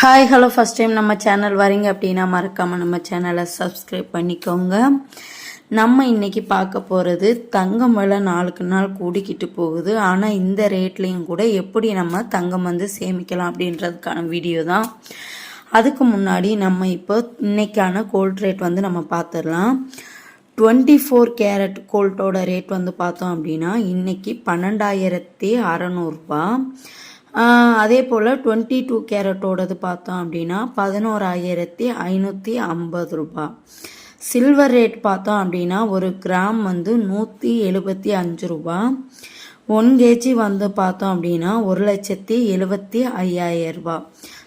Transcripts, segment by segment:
Hi hello first time நம்ம channel வரீங்க அப்படின்னா மறக்காமல் நம்ம சேனலை சப்ஸ்கிரைப் பண்ணிக்கோங்க. நம்ம இன்றைக்கி பார்க்க போகிறது தங்கம் விலை நாளுக்கு நாள் கூடிக்கிட்டு போகுது. ஆனால் இந்த ரேட்லேயும் கூட எப்படி நம்ம தங்கம் வந்து சேமிக்கலாம் அப்படின்றதுக்கான வீடியோ தான். அதுக்கு முன்னாடி நம்ம இப்போ இன்னைக்கான கோல்ட் ரேட் வந்து நம்ம பார்த்துடலாம். டுவெண்ட்டி ஃபோர் கேரட் கோல்ட்டோட ரேட் வந்து பார்த்தோம் அப்படின்னா இன்றைக்கி பன்னெண்டாயிரத்தி அறநூறுபா. அதே போல் டுவெண்ட்டி டூ கேரட்டோடது பார்த்தோம் அப்படின்னா பதினோராயிரத்தி ஐநூற்றி ஐம்பது ரூபா. சில்வர் ரேட் பார்த்தோம் அப்படின்னா ஒரு கிராம் வந்து நூற்றி எழுபத்தி அஞ்சு ரூபா. ஒன் கேஜி வந்து பார்த்தோம் அப்படின்னா ஒரு லட்சத்தி எழுபத்தி ஐயாயிரரூபா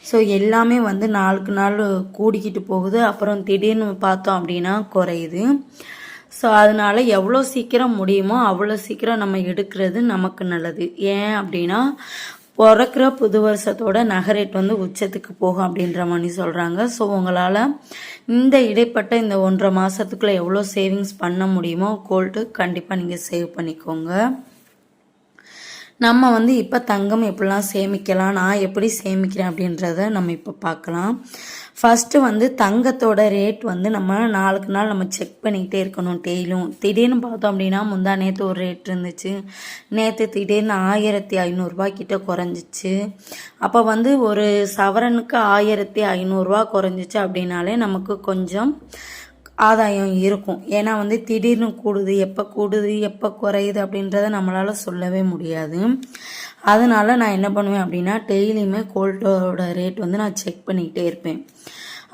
ஸோ எல்லாமே வந்து நாளுக்கு நாள் கூடிக்கிட்டு போகுது. அப்புறம் திடீர்னு பார்த்தோம் அப்படின்னா குறையுது. ஸோ அதனால எவ்வளோ சீக்கிரம் முடியுமோ அவ்வளோ சீக்கிரம் நம்ம எடுக்கிறது நமக்கு நல்லது. ஏன் அப்படின்னா பிறக்கிற புது வருஷத்தோட நகை ரேட் வந்து உச்சத்துக்கு போகும் அப்படின்ற மாதிரி சொல்கிறாங்க ஸோ உங்களால் இந்த இடைப்பட்ட இந்த ஒன்றரை மாதத்துக்குள்ளே எவ்வளோ சேவிங்ஸ் பண்ண முடியுமோ கோல்டு கண்டிப்பாக நீங்கள் சேவ் பண்ணிக்கோங்க. நம்ம வந்து இப்போ தங்கம் எப்படிலாம் சேமிக்கலாம் நான் எப்படி சேமிக்கிறேன் அப்படின்றத நம்ம இப்போ பார்க்கலாம். ஃபஸ்ட்டு வந்து தங்கத்தோட ரேட் வந்து நம்ம நாளுக்கு நாள் நம்ம செக் பண்ணிக்கிட்டே இருக்கணும். டெய்லியும். திடீர்னு பார்த்தோம் அப்படின்னா முந்தா நேற்று ஒரு ரேட் இருந்துச்சு. நேற்று திடீர்னு ஆயிரத்தி ஐநூறுரூவா கிட்ட குறைஞ்சிச்சு. அப்போ வந்து ஒரு சவரனுக்கு ஆயிரத்தி ஐநூறுரூவா குறைஞ்சிச்சு அப்படின்னாலே நமக்கு கொஞ்சம் ஆதாயம் இருக்கும். ஏன்னா வந்து திடீர்னு கூடுது எப்போ கூடுது எப்போ குறையுது அப்படின்றத நம்மளால் சொல்லவே முடியாது. அதனால நான் என்ன பண்ணுவேன் அப்படின்னா டெய்லியுமே கோல்டோட ரேட் வந்து நான் செக் பண்ணிக்கிட்டே இருப்பேன்.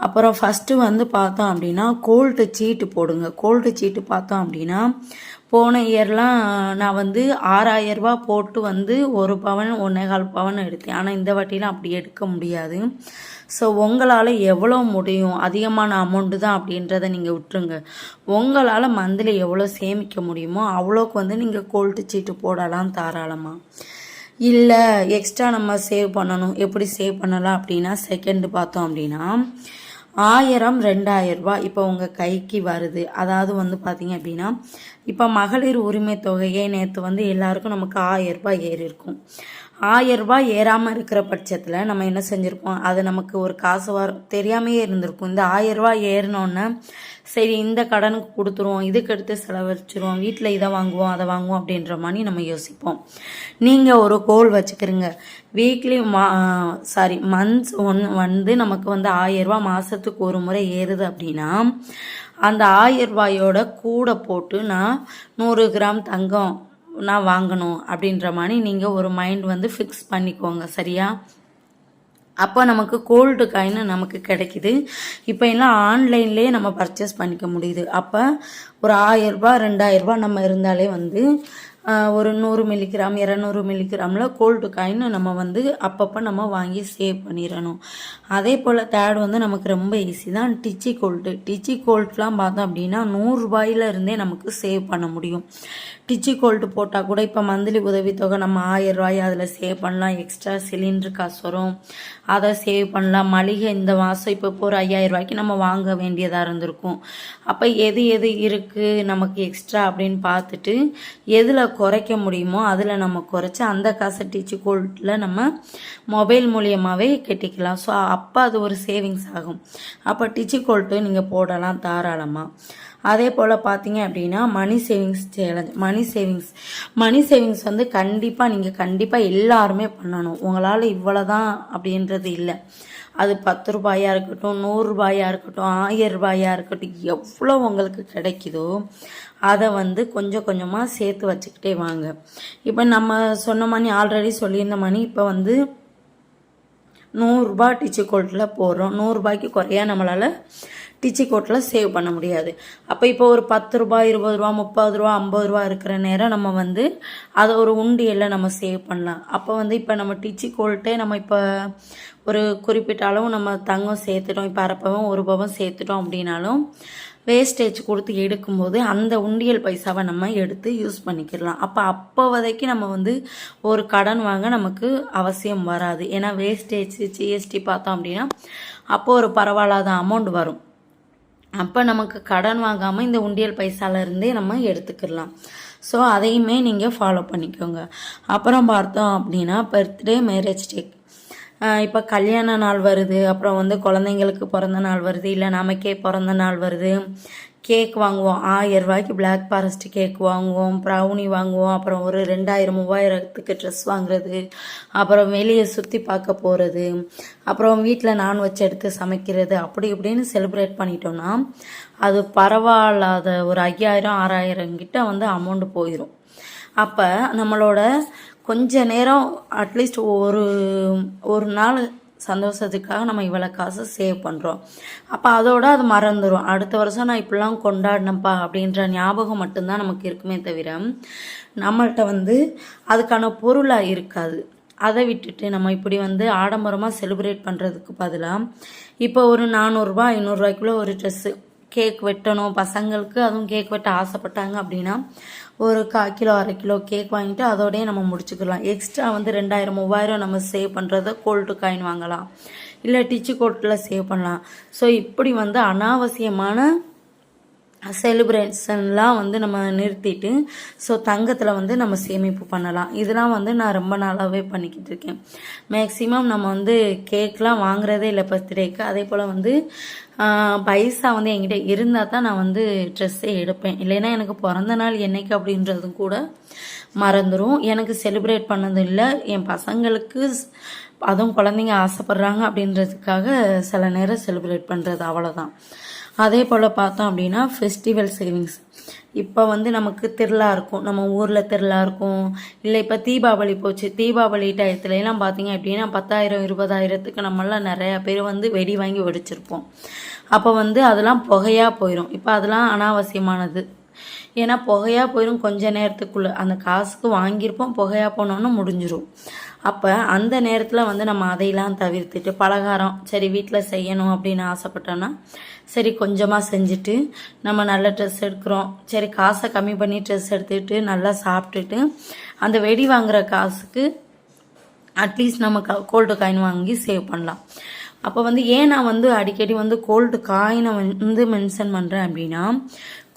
அப்புறம் ஃபஸ்ட்டு வந்து பார்த்தோம் அப்படின்னா கோல்டு சீட்டு போடுங்க. கோல்டு சீட்டு பார்த்தோம் அப்படின்னா போன இயர்லாம் நான் வந்து ஆறாயிரரூபா போட்டு வந்து ஒரு பவன் ஒன்றே கால் பவன் எடுத்தேன். ஆனால் இந்த வாட்டிலாம் அப்படி எடுக்க முடியாது. ஸோ உங்களால் எவ்வளோ முடியும்? அதிகமான அமௌண்ட்டு தான் அப்படின்றத நீங்கள் விட்டுருங்க. உங்களால் மந்த்லி எவ்வளோ சேமிக்க முடியுமோ அவ்வளோக்கு வந்து நீங்கள் கோல்டு சீட்டு போடலாம் தாராளமாக இல்லை எக்ஸ்ட்ரா நம்ம சேவ் பண்ணணும். எப்படி சேவ் பண்ணலாம் அப்படின்னா செகண்டு பார்த்தோம் அப்படின்னா ஆயிரம் ரெண்டாயிரம் ரூபாய் இப்போ உங்கள் கைக்கு வருது. அதாவது வந்து பார்த்தீங்க அப்படின்னா இப்போ மகளிர் உரிமை தொகையே நேற்று வந்து எல்லாருக்கும் நமக்கு ஆயிரம் ரூபாய் ஏறி இருக்கும் ஆயரூபா ஏறாமல் இருக்கிற பட்சத்தில் நம்ம என்ன செஞ்சுருப்போம்? அது நமக்கு ஒரு காசு வரும் தெரியாமையே இருந்திருக்கும். இந்த ஆயரூபா ஏறினோன்னே சரி இந்த கடனுக்கு கொடுத்துருவோம் இதுக்கு எடுத்து செலவழிச்சிருவோம் வீட்டில் இதை வாங்குவோம் அதை வாங்குவோம் அப்படின்ற மாதிரி நம்ம யோசிப்போம். நீங்கள் ஒரு கோல் வச்சுக்கிறீங்க. வீக்லி மா சாரி மந்த்ஸ் ஒன் வந்து நமக்கு வந்து ஆயரூபா மாதத்துக்கு ஒரு முறை ஏறுது அப்படின்னா அந்த ஆயிரம் ரூபாயோட கூட போட்டு நான் நூறு கிராம் தங்கம் நான் வாங்கணும் அப்படின்ற மாதிரி நீங்கள் ஒரு மைண்ட் வந்து ஃபிக்ஸ் பண்ணிக்கோங்க சரியா? அப்போ நமக்கு கோல்டு காயின் நமக்கு கிடைக்குது. இப்போ எல்லாம் ஆன்லைன்லேயே நம்ம பர்ச்சேஸ் பண்ணிக்க முடியுது. அப்போ ஒரு ஆயிரரூபா ரெண்டாயிரரூபா நம்ம இருந்தாலே வந்து ஒரு நூறு மில்லிகிராம் இரநூறு மில்லிகிராமில் கோல்டு காயின் நம்ம வந்து அப்பப்போ நம்ம வாங்கி சேவ் பண்ணிடணும் அதே போல் தேர்ட் வந்து நமக்கு ரொம்ப ஈஸி தான் டிச்சி கோல்டு டிச்சி கோல்ட்லாம் பார்த்தோம் அப்படின்னா நூறுரூபாயில இருந்தே நமக்கு சேவ் பண்ண முடியும். டிச்சி கோல்டு போட்டால் கூட இப்போ மந்த்லி உதவித்தொகை நம்ம ஆயிரம் ரூபாய் அதில் சேவ் பண்ணலாம். எக்ஸ்ட்ரா சிலிண்டர் காசு வரும். அதை சேவ் பண்ணலாம். மளிகை இந்த மாதம் இப்போ இப்போ ஒரு ஐயாயிரம் ரூபாய்க்கு நம்ம வாங்க வேண்டியதாக இருந்திருக்கும். அப்போ எது எது இருக்குது நமக்கு எக்ஸ்ட்ரா அப்படின்னு பார்த்துட்டு எதில் குறைக்க முடியுமோ அதில் நம்ம குறைச்சி அந்த காசை டீச்சு கோல்டில் நம்ம மொபைல் மூலியமாகவே கட்டிக்கலாம். ஸோ அப்போ அது ஒரு சேவிங்ஸ் ஆகும். அப்போ டிச்சு கோல்ட்டு நீங்கள் போடலாம் தாராளமாக அதே போல் பார்த்தீங்க அப்படின்னா money savings challenge money savings money savings வந்து கண்டிப்பாக நீங்கள் கண்டிப்பாக எல்லாருமே பண்ணணும். உங்களால் இவ்வளோ தான் அப்படின்றது இல்லை. அது பத்து ரூபாயாக இருக்கட்டும் நூறுரூபாயாக இருக்கட்டும் ஆயிரம் ரூபாயாக இருக்கட்டும் எவ்வளோ உங்களுக்கு கிடைக்குதோ அதை வந்து கொஞ்சம் கொஞ்சமாக சேர்த்து வச்சுக்கிட்டே வாங்க. இப்போ நம்ம சொன்ன மணி ஆல்ரெடி சொல்லியிருந்த மணி இப்போ வந்து நூறுரூபா டிச்சு கோல்ட்டில் போடுறோம். நூறுரூபாய்க்கு குறையா நம்மளால் டிச்சி கோட்டில் சேவ் பண்ண முடியாது. அப்போ இப்போ ஒரு பத்து ரூபா இருபது ரூபா முப்பது ரூபா ஐம்பது ரூபா இருக்கிற நேரம் நம்ம வந்து அதை ஒரு உண்டியலில் நம்ம சேவ் பண்ணலாம். அப்போ வந்து இப்போ நம்ம டிச்சி கோல்ட்டே நம்ம இப்போ ஒரு குறிப்பிட்ட அளவு நம்ம தங்கம் சேர்த்துட்டோம். இப்போ அரைப்பவும் ஒரு பவம் சேர்த்துட்டோம் அப்படின்னாலும் வேஸ்டேஜ் கொடுத்து எடுக்கும்போது அந்த உண்டியல் பைசாவை நம்ம எடுத்து யூஸ் பண்ணிக்கிடலாம். அப்போ அப்போதைக்கு நம்ம வந்து ஒரு கடன் வாங்க நமக்கு அவசியம் வராது. ஏன்னா வேஸ்டேஜ் ஜிஎஸ்டி பார்த்தோம் அப்படின்னா அப்போ ஒரு பரவாயில்லாத அமௌண்ட் வரும். அப்போ நமக்கு கடன் வாங்காமல் இந்த உண்டியல் பைசாலேருந்தே நம்ம எடுத்துக்கிடலாம். ஸோ அதையுமே நீங்கள் ஃபாலோ பண்ணிக்கோங்க. அப்புறம் பார்த்தோம் அப்படின்னா பர்த்டே மேரேஜ் டேக் இப்போ கல்யாண நாள் வருது. அப்புறம் வந்து குழந்தைங்களுக்கு பிறந்த நாள் வருது. இல்லை நமக்கே பிறந்த நாள் வருது. கேக் வாங்குவோம். ஆயிரம் ரூபாய்க்கு பிளாக் ஃபாரஸ்ட் கேக் வாங்குவோம். ப்ரௌனி வாங்குவோம். அப்புறம் ஒரு ரெண்டாயிரம் மூவாயிரத்துக்கு ட்ரெஸ் வாங்குறது. அப்புறம் வெளியே சுற்றி பார்க்க போகிறது அப்புறம் வீட்டில் நான்வெஜ் எடுத்து சமைக்கிறது. அப்படி இப்படின்னு செலிப்ரேட் பண்ணிட்டோம்னா அது பரவாயில்லாத ஒரு ஐயாயிரம் ஆறாயிரம் கிட்ட வந்து அமௌண்ட் போயிடும் அப்போ நம்மளோட கொஞ்ச நேரம் அட்லீஸ்ட் ஒரு ஒரு நாள் சந்தோஷத்துக்காக நம்ம இவ்வளோ காசு சேவ் பண்ணுறோம் அப்போ அதோட அது மறந்துடும் அடுத்த வருஷம் நான் இப்படிலாம் கொண்டாடினப்பா அப்படின்ற ஞாபகம் மட்டும்தான் நமக்கு இருக்குமே தவிர நம்மள்கிட்ட வந்து அதுக்கான பொருளாக இருக்காது. அதை விட்டுட்டு நம்ம இப்படி வந்து ஆடம்பரமாக செலிப்ரேட் பண்ணுறதுக்கு பதிலாக இப்போ ஒரு நானூறுரூபா ஐநூறுரூவாய்க்குள்ளே ஒரு ட்ரெஸ்ஸு கேக் வெட்டணும். பசங்களுக்கு அதுவும் கேக் வெட்ட ஆசைப்பட்டாங்க அப்படின்னா ஒரு கால் கிலோ அரை கிலோ கேக் வாங்கிட்டு அதோடய நம்ம முடிச்சுக்கலாம். எக்ஸ்ட்ரா வந்து ரெண்டாயிரம் மூவாயிரம் நம்ம சேவ் பண்ணுறத கோல்டு காயின் வாங்கலாம். இல்லை டிச்சு கோட்டில் சேவ் பண்ணலாம். ஸோ இப்படி வந்து அனாவசியமான செலிப்ரேஷன்லாம் வந்து நம்ம நிறுத்திட்டு ஸோ தங்கத்தில் வந்து நம்ம சேமிப்பு பண்ணலாம். இதெல்லாம் வந்து நான் ரொம்ப நாளாகவே பண்ணிக்கிட்டு இருக்கேன். மேக்ஸிமம் நம்ம வந்து கேக்லாம் வாங்குறதே இல்லை பர்த்டேக்கு அதே போல் வந்து பைசா வந்து என்கிட்ட இருந்தால் தான் நான் வந்து ட்ரெஸ்ஸே எடுப்பேன். இல்லைன்னா எனக்கு பிறந்த நாள் என்னைக்கு அப்படின்றதும் கூட மறந்துடும் எனக்கு செலிப்ரேட் பண்ணது இல்லை. என் பசங்களுக்கு அதுவும் குழந்தைங்க ஆசைப்படுறாங்க அப்படின்றதுக்காக சில நேரம் செலிப்ரேட் பண்ணுறது அவ்வளோதான் அதே போல் பார்த்தோம் அப்படின்னா ஃபெஸ்டிவல் சேவிங்ஸ் இப்போ வந்து நமக்கு திருவிழா இருக்கும். நம்ம ஊரில் திருவிழா இருக்கும். இல்லை இப்போ தீபாவளி போச்சு. தீபாவளி டயத்துலலாம் பார்த்தீங்க அப்படின்னா பத்தாயிரம் இருபதாயிரத்துக்கு நம்மளாம் நிறையா பேர் வந்து வெடி வாங்கி வெடிச்சிருப்போம். அப்போ வந்து அதெல்லாம் புகையாக போயிடும் இப்போ அதெல்லாம் அனாவசியமானது. ஏன்னா புகையாக போயிடும் கொஞ்ச நேரத்துக்குள்ளே. அந்த காசுக்கு வாங்கியிருப்போம் புகையாக போனோன்னு முடிஞ்சிடும் அப்போ அந்த நேரத்தில் வந்து நம்ம அதையெல்லாம் தவிர்த்துட்டு பலகாரம் சரி வீட்டில் செய்யணும் அப்படின்னு ஆசைப்பட்டோன்னா சரி கொஞ்சமாக செஞ்சுட்டு நம்ம நல்ல ட்ரெஸ் எடுக்கிறோம். சரி காசை கம்மி பண்ணி ட்ரெஸ் எடுத்துக்கிட்டு நல்லா சாப்பிட்டுட்டு அந்த வெடி வாங்குகிற காசுக்கு அட்லீஸ்ட் நம்ம கோல்டு காயின் வாங்கி சேவ் பண்ணலாம். அப்போ வந்து ஏன் நான் வந்து அடிக்கடி வந்து கோல்டு காயினை வந்து மென்ஷன் பண்ணுறேன் அப்படின்னா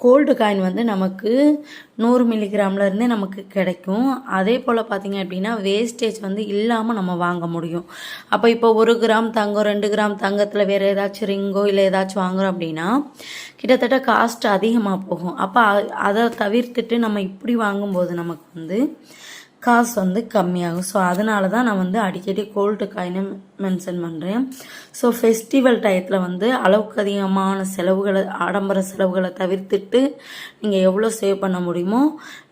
கோல்டு காயின் வந்து நமக்கு நூறு மில்லிகிராம்லேருந்தே நமக்கு கிடைக்கும். அதே போல் பார்த்திங்க அப்படின்னா வேஸ்டேஜ் வந்து இல்லாமல் நம்ம வாங்க முடியும். அப்போ இப்போ ஒரு கிராம் தங்கம் ரெண்டு கிராம் தங்கத்தில் வேறு ஏதாச்சும் ரிங்கோ இல்லை ஏதாச்சும் வாங்குறோம் அப்படின்னா கிட்டத்தட்ட காஸ்ட் அதிகமாக போகும். அப்போ அதை தவிர்த்துட்டு நம்ம இப்படி வாங்கும்போது நமக்கு வந்து காசு வந்து கம்மியாகும். ஸோ அதனால தான் நான் வந்து அடிக்கடி கோல்டு காயினை மென்ஷன் பண்ணுறேன் ஸோ ஃபெஸ்டிவல் டயத்தில் வந்து அளவுக்கு அதிகமான செலவுகளை ஆடம்பர செலவுகளை தவிர்த்துட்டு நீங்கள் எவ்வளோ சேவ் பண்ண முடியுமோ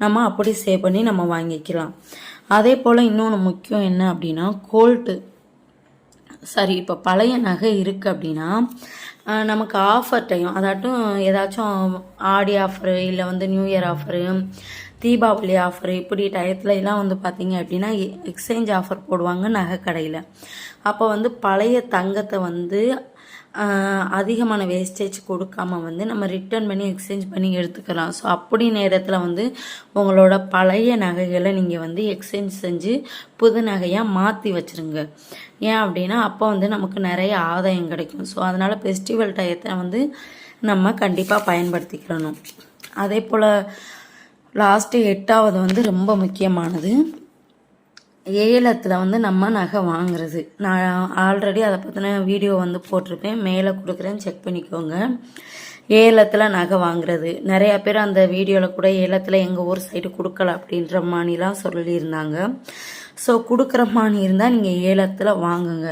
நம்ம அப்படி சேவ் பண்ணி நம்ம வாங்கிக்கலாம். அதே போல் இன்னொன்று முக்கியம் என்ன அப்படின்னா கோல்டு சரி இப்போ பழைய நகை இருக்குது அப்படின்னா நமக்கு ஆஃபர் டைம் அதாட்டும் ஏதாச்சும் ஆடி ஆஃபரு இல்லை வந்து new year offer Deepavali offer இப்படி டயத்துல எல்லாம் வந்து பார்த்தீங்க அப்படின்னா எக்ஸ்சேஞ்ச் ஆஃபர் போடுவாங்க நகை கடையில். அப்போ வந்து பழைய தங்கத்தை வந்து அதிகமான வேஸ்டேஜ் கொடுக்காம வந்து நம்ம ரிட்டர்ன் பண்ணி எக்ஸ்சேஞ்ச் பண்ணி எடுத்துக்கலாம். ஸோ அப்படி நேரத்தில் வந்து உங்களோட பழைய நகைகளை நீங்கள் வந்து எக்ஸ்சேஞ்ச் செஞ்சு புது நகையாக மாற்றி வச்சுருங்க. ஏன் அப்படின்னா அப்போ வந்து நமக்கு நிறைய ஆதாயம் கிடைக்கும். ஸோ அதனால் ஃபெஸ்டிவல் டயத்தை வந்து நம்ம கண்டிப்பாக பயன்படுத்திக்கிறணும் அதே போல் லாஸ்ட்டு எட்டாவது வந்து ரொம்ப முக்கியமானது. ஏலத்தில் வந்து நம்ம நகை வாங்குறது. நான் ஆல்ரெடி அதை பற்றின வீடியோ வந்து போட்டிருப்பேன். மேலே கொடுக்குறேன்னு செக் பண்ணிக்கோங்க. ஏலத்தில் நகை வாங்குறது. நிறையா பேர் அந்த வீடியோவில் கூட ஏலத்தில் எங்கள் ஊர் சைடு கொடுக்கல அப்படின்ற மாதிரிலாம் சொல்லியிருந்தாங்க. ஸோ கொடுக்குற மாதிரி இருந்தால் நீங்கள் ஏலத்தில் வாங்குங்க.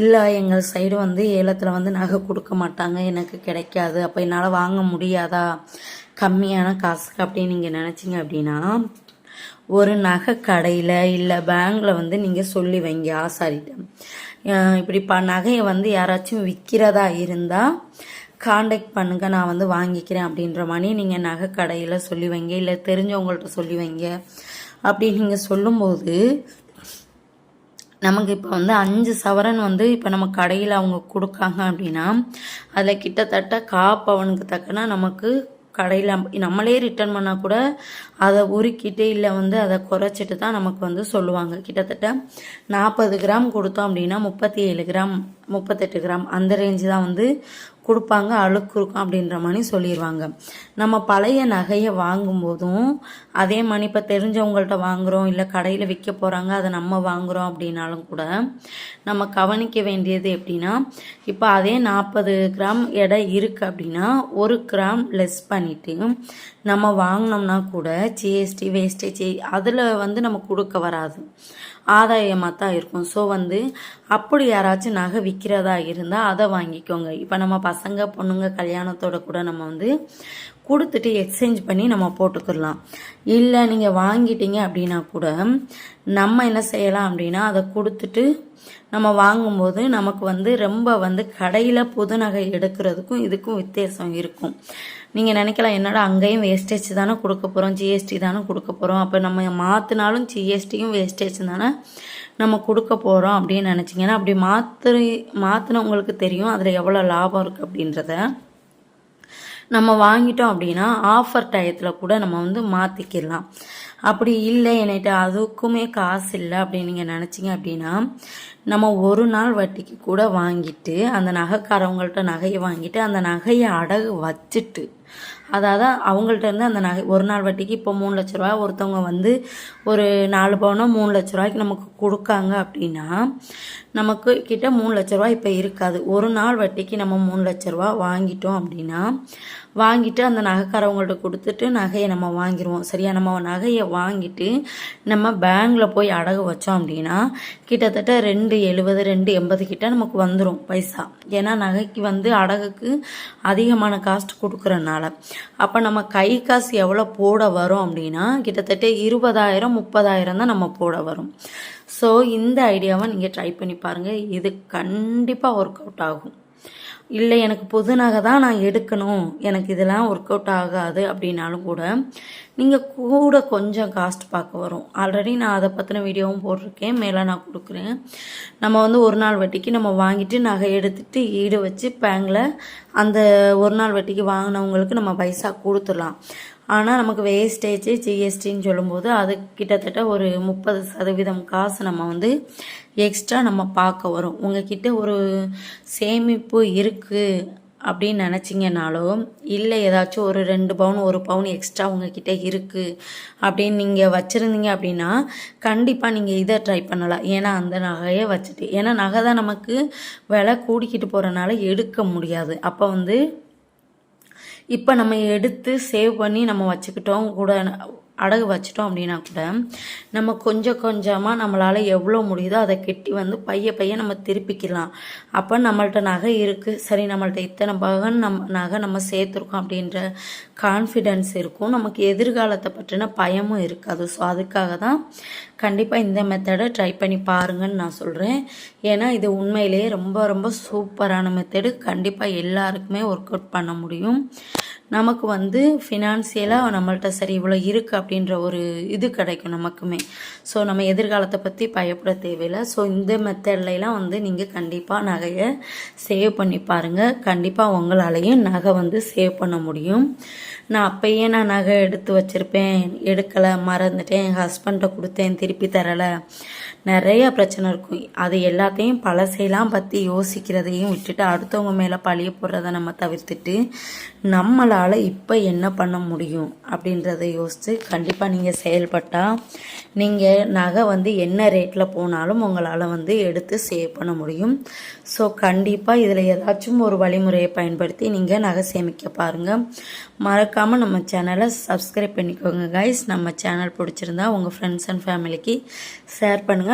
இல்லை எங்கள் சைடு வந்து ஏலத்தில் வந்து நகை கொடுக்க மாட்டாங்க. எனக்கு கிடைக்காது. அப்போ என்னால் வாங்க முடியாதா? கம்மியான காசுக்கு அப்படின்னு நீங்கள் நினச்சிங்க அப்படின்னா ஒரு நகை கடையில் இல்லை பேங்கில் வந்து நீங்கள் சொல்லி வைங்க ஆசாரிட்ட. இப்படி ப நகையை வந்து யாராச்சும் விற்கிறதா இருந்தால் காண்டாக்ட் பண்ணுங்கள் நான் வந்து வாங்கிக்கிறேன் அப்படின்ற மாதிரி நீங்கள் நகை கடையில் சொல்லி வைங்க இல்லை தெரிஞ்சவங்கள்ட்ட சொல்லி வைங்க. அப்படி நீங்கள் சொல்லும்போது நமக்கு இப்போ வந்து அஞ்சு சவரன் வந்து இப்போ நம்ம கடையில் அவங்க கொடுக்காங்க அப்படின்னா அதில் கிட்டத்தட்ட காப்பவனுக்கு தக்கன நமக்கு கடையில் நம்மளே ரிட்டர்ன் பண்ணால் கூட அதை உருக்கிட்டு இல்லை வந்து அதை குறைச்சிட்டு தான் நமக்கு வந்து சொல்லுவாங்க. கிட்டத்தட்ட நாற்பது கிராம் கொடுத்தோம் அப்படின்னா முப்பத்தி ஏழு கிராம் முப்பத்தெட்டு கிராம் அந்த ரேஞ்சு தான் வந்து கொடுப்பாங்க அழுக்கு இருக்கும் அப்படின்ற மாதிரி சொல்லிடுவாங்க நம்ம பழைய நகையை வாங்கும்போதும் அதே மாதிரி இப்போ தெரிஞ்சவங்கள்ட்ட வாங்குகிறோம் இல்லை கடையில் விற்க போகிறாங்க அதை நம்ம வாங்குகிறோம் அப்படின்னாலும் கூட நம்ம கவனிக்க வேண்டியது எப்படின்னா இப்போ அதே நாற்பது கிராம் எடை இருக்குது அப்படின்னா ஒரு கிராம் லெஸ் பண்ணிவிட்டு நம்ம வாங்கினோம்னா கூட ஜிஎஸ்டி வேஸ்டேஜ் அதில் வந்து நம்ம கொடுக்க வராது. ஆதாயமாக தான் இருக்கும். ஸோ வந்து அப்படி யாராச்சும் நகை விற்கிறதா இருந்தால் அதை வாங்கிக்கோங்க. இப்போ நம்ம பசங்க பொண்ணுங்க கல்யாணத்தோட கூட நம்ம வந்து கொடுத்துட்டு எக்ஸ்சேஞ்ச் பண்ணி நம்ம போட்டுக்கிடலாம். இல்லை நீங்கள் வாங்கிட்டீங்க அப்படின்னா கூட நம்ம என்ன செய்யலாம் அப்படின்னா அதை கொடுத்துட்டு நம்ம வாங்கும்போது நமக்கு வந்து ரொம்ப வந்து கடையில் புது நகை எடுக்கிறதுக்கும் இதுக்கும் வித்தியாசம் இருக்கும். நீங்கள் நினைக்கலாம் என்னடா அங்கேயும் வேஸ்டேஜ் தானே கொடுக்க போகிறோம் ஜிஎஸ்டி தானே கொடுக்க போகிறோம் அப்போ நம்ம மாற்றினாலும் ஜிஎஸ்டியும் வேஸ்டேஜ் தானே நம்ம கொடுக்க போகிறோம் அப்படின்னு நினச்சிங்கன்னா அப்படி மாற்று மாற்றினவங்களுக்கு தெரியும் அதில் எவ்வளோ லாபம் இருக்குது அப்படின்றத. நம்ம வாங்கிட்டோம் அப்படின்னா ஆஃபர் டயத்தில் கூட நம்ம வந்து மாற்றிக்கிடலாம் அப்படி இல்லை என்கிட்ட அதுக்குமே காசு இல்லை அப்படின்னு நீங்கள் நினச்சிங்க அப்படின்னா நம்ம ஒரு நாள் வட்டிக்கு கூட வாங்கிட்டு அந்த நகைக்காரவங்கள்ட்ட நகையை வாங்கிட்டு அந்த நகையை அடகு வச்சுட்டு அதாவது அவங்கள்ட்ட இருந்து அந்த நகை ஒரு நாள் வட்டிக்கு இப்போ மூணு லட்ச ரூபா ஒருத்தவங்க வந்து ஒரு நாலு பவுனோ மூணு லட்ச ரூபாய்க்கு நமக்கு கொடுக்காங்க அப்படின்னா நமக்கு கிட்ட மூணு லட்ச ரூபா இப்போ இருக்காது. ஒரு நாள் வட்டிக்கு நம்ம மூணு லட்ச ரூபா வாங்கிட்டோம் அப்படின்னா வாங்கிட்டு அந்த நகைக்காரவங்கள்ட்ட கொடுத்துட்டு நகையை நம்ம வாங்கிடுவோம் சரியா? நம்ம நகையை வாங்கிட்டு நம்ம பேங்கில் போய் அடகு வச்சோம் அப்படின்னா கிட்டத்தட்ட ரெண்டு எழுபது ரெண்டு எண்பது கிட்ட நமக்கு வந்துடும் பைசா. ஏன்னா நகைக்கு வந்து அடகுக்கு அதிகமான காஸ்ட் கொடுக்குறனால அப்போ நம்ம கை காசு எவ்வளோ போட வரும் அப்படின்னா கிட்டத்தட்ட இருபதாயிரம் முப்பதாயிரம் தான் நம்ம போட வரும். ஸோ இந்த ஐடியாவை நீங்கள் ட்ரை பண்ணி பாருங்கள் இது கண்டிப்பாக ஒர்க் அவுட் ஆகும். இல்லை எனக்கு புது நகை தான் நான் எடுக்கணும். எனக்கு இதெல்லாம் ஒர்க் அவுட் ஆகாது அப்படின்னாலும் கூட நீங்கள் கூட கொஞ்சம் காஸ்ட் பார்க்க வரும். ஆல்ரெடி நான் அதை பற்றின வீடியோவும் போட்டிருக்கேன். மேலே நான் கொடுக்குறேன். நம்ம வந்து ஒரு நாள் வட்டிக்கு நம்ம வாங்கிட்டு நகை எடுத்துட்டு ஈடு வச்சு பேங்கில் அந்த ஒரு நாள் வட்டிக்கு வாங்கினவங்களுக்கு நம்ம பைசா கொடுத்துடலாம். ஆனால் நமக்கு வேஸ்டேஜ் ஜிஎஸ்டின்னு சொல்லும்போது அது கிட்டத்தட்ட ஒரு முப்பது சதவீதம் காசு நம்ம வந்து எக்ஸ்ட்ரா நம்ம பார்க்க வரும். உங்ககிட்ட ஒரு சேமிப்பு இருக்குது அப்படின்னு நினச்சிங்கனாலோ இல்லை ஏதாச்சும் ஒரு ரெண்டு பவுன் ஒரு பவுன் எக்ஸ்ட்ரா உங்ககிட்ட இருக்குது அப்படின்னு நீங்கள் வச்சுருந்தீங்க அப்படின்னா கண்டிப்பாக நீங்கள் இதை ட்ரை பண்ணலாம். ஏன்னா அந்த நகையை வச்சுட்டு. ஏன்னா நகை தான் நமக்கு விலை கூடிக்கிட்டு போகிறனால எடுக்க முடியாது. அப்போ வந்து இப்போ நம்ம எடுத்து சேவ் பண்ணி நம்ம வச்சுக்கிட்டோம் கூட அடகு வச்சிட்டோம் அப்படின்னா கூட நம்ம கொஞ்சம் கொஞ்சமாக நம்மளால் எவ்வளோ முடியுதோ அதை கெட்டி வந்து பைய பைய நம்ம திருப்பிக்கலாம். அப்போ நம்மள்ட்ட நகை இருக்குது சரி நம்மள்ட்ட இத்தனை பகன் நம் நகை நம்ம சேர்த்துருக்கோம் அப்படின்ற கான்ஃபிடென்ஸ் இருக்கும். நமக்கு எதிர்காலத்தை பற்றின பயமும் இருக்காது. ஸோ அதுக்காக தான் கண்டிப்பாக இந்த மெத்தடை ட்ரை பண்ணி பாருங்கன்னு நான் சொல்கிறேன் ஏன்னா இது உண்மையிலேயே ரொம்ப ரொம்ப சூப்பரான மெத்தடு கண்டிப்பாக எல்லாருக்குமே ஒர்க் அவுட் பண்ண முடியும். நமக்கு வந்து ஃபினான்சியலாக நம்மள்ட்ட சரி இவ்வளோ இருக்குது அப்படின்ற ஒரு இது கிடைக்கும் நமக்குமே. ஸோ நம்ம எதிர்காலத்தை பற்றி பயப்பட தேவையில்லை. ஸோ இந்த மெத்தட்லாம் வந்து நீங்கள் கண்டிப்பாக நகையை சேவ் பண்ணி பாருங்கள் கண்டிப்பாக உங்களாலையும் நகை வந்து சேவ் பண்ண முடியும். நான் அப்பயே நான் நகை எடுத்து வச்சுருப்பேன். எடுக்கலை மறந்துட்டேன். என் ஹஸ்பண்ட்டை கொடுத்தேன் திருப்பி தரலை. நிறைய பிரச்சனை இருக்கும். அது எல்லாத்தையும் பழசையெல்லாம் பற்றி யோசிக்கிறதையும் விட்டுட்டு அடுத்தவங்க மேலே பழிய போடுறத நம்ம தவிர்த்துட்டு நம்மளால் இப்போ என்ன பண்ண முடியும் அப்படின்றத யோசித்து கண்டிப்பாக நீங்கள் செயல்பட்டால் நீங்கள் நகை வந்து என்ன ரேட்டில் போனாலும் உங்களால் வந்து எடுத்து சேவ் பண்ண முடியும். ஸோ கண்டிப்பாக இதில் ஏதாச்சும் ஒரு வழிமுறையை பயன்படுத்தி நீங்கள் நகை சேமிக்க பாருங்கள் மறக்காமல் நம்ம சேனலை சப்ஸ்கிரைப் பண்ணிக்கோங்க கைஸ் நம்ம சேனல் பிடிச்சிருந்தா உங்கள் ஃப்ரெண்ட்ஸ் அண்ட் ஃபேமிலிக்கு ஷேர் பண்ணுங்கள்